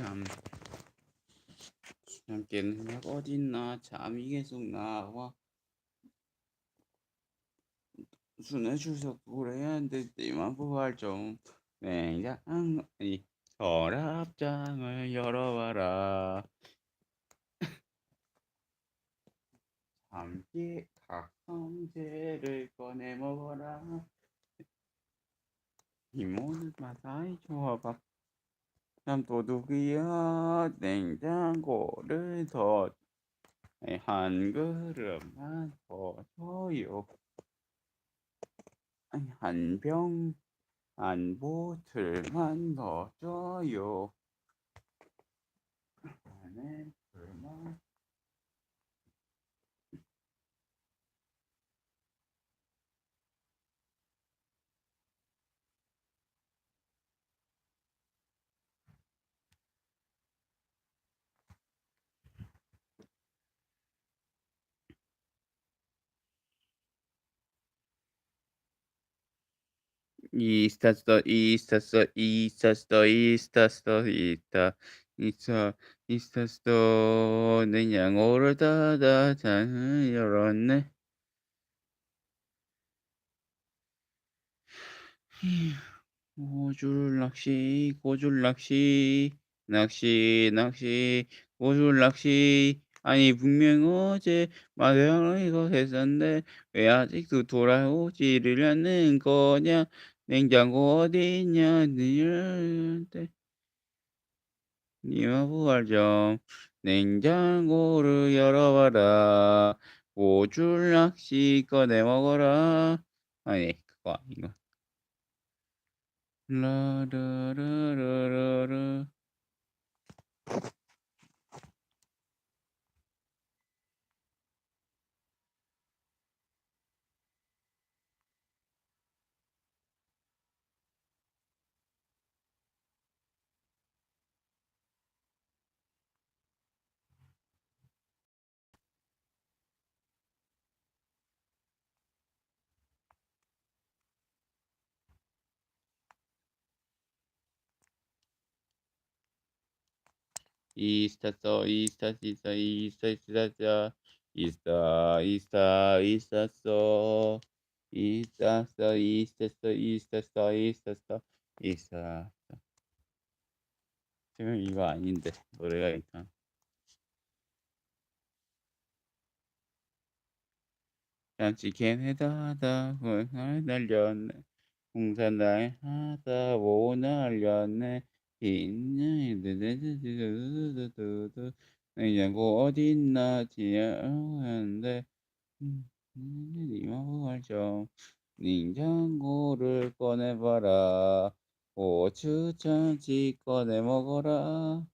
참. 수염깨는 약 어딨나? 잠이 계속 나와. 순회 출석 그래야 될 때만 부활 좀 냉장 아니 서랍장을 열어봐라. 함께 각성제를 꺼내 먹어라. 이모는 마사이 좋아봐 참 도둑이야. 냉장고를 더 한 그릇만 더 줘요. 아니 한병 한 보틀만 더 줘요. 안에 불만 있었어 있었어 있었어 있었어 있다 있어 있었어. 내 양호를 닫아 잘 열었네. 고줄 낚시 고줄 낚시 낚시 낚시 고줄 낚시. 아니 분명 어제 마당을 이거 했었는데 왜 아직도 돌아오지를 않는 거냐 냉장고 어딨냐 니한테 니마 부활 좀 냉장고를 열어봐라. 고줄 낚시 꺼내 먹어라. 아니 그거 아닌가 라라라라라라 있었어 있었어 있어 있었어 있어 있어 있었어. 있었어 있었어 있었어 있었어 있었어. 지금 이거 아닌데 노래가 일단 잠시 걔네다다 공산 날렸네. 공산 날 하다 못 날렸네 있네 냉장고 어딨나 지하는데 좀 냉장고를 꺼내봐라. 고추장치 꺼내 먹어라